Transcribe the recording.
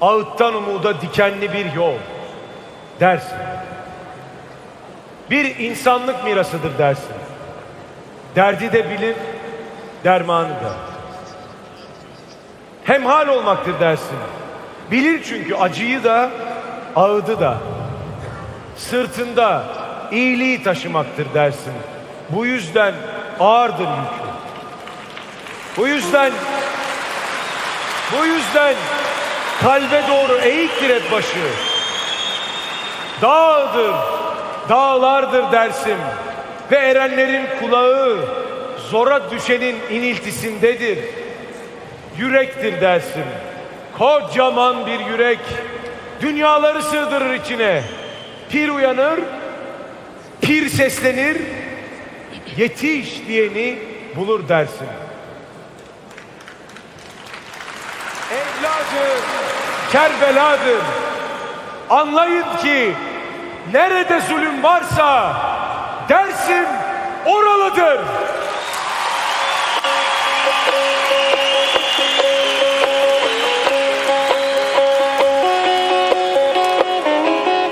ağıttan umuda dikenli bir yol. Dersin. Bir insanlık mirasıdır dersin. Derdi de bilir, dermanı da. Hemhal olmaktır dersin. Bilir çünkü acıyı da, ağıdı da. Sırtında iyiliği taşımaktır dersin. Bu yüzden ağırdır yükü. Bu yüzden bu yüzden kalbe doğru eğiktir hep başı. Dağdır, dağlardır dersim ve erenlerin kulağı zora düşenin iniltisindedir. Yürektir dersim. Kocaman bir yürek dünyaları sığdırır içine. Pir uyanır, pir seslenir, yetiş diyeni bulur dersin. Evladı Kerbela'dır. Anlayın ki nerede zulüm varsa Dersim oralıdır.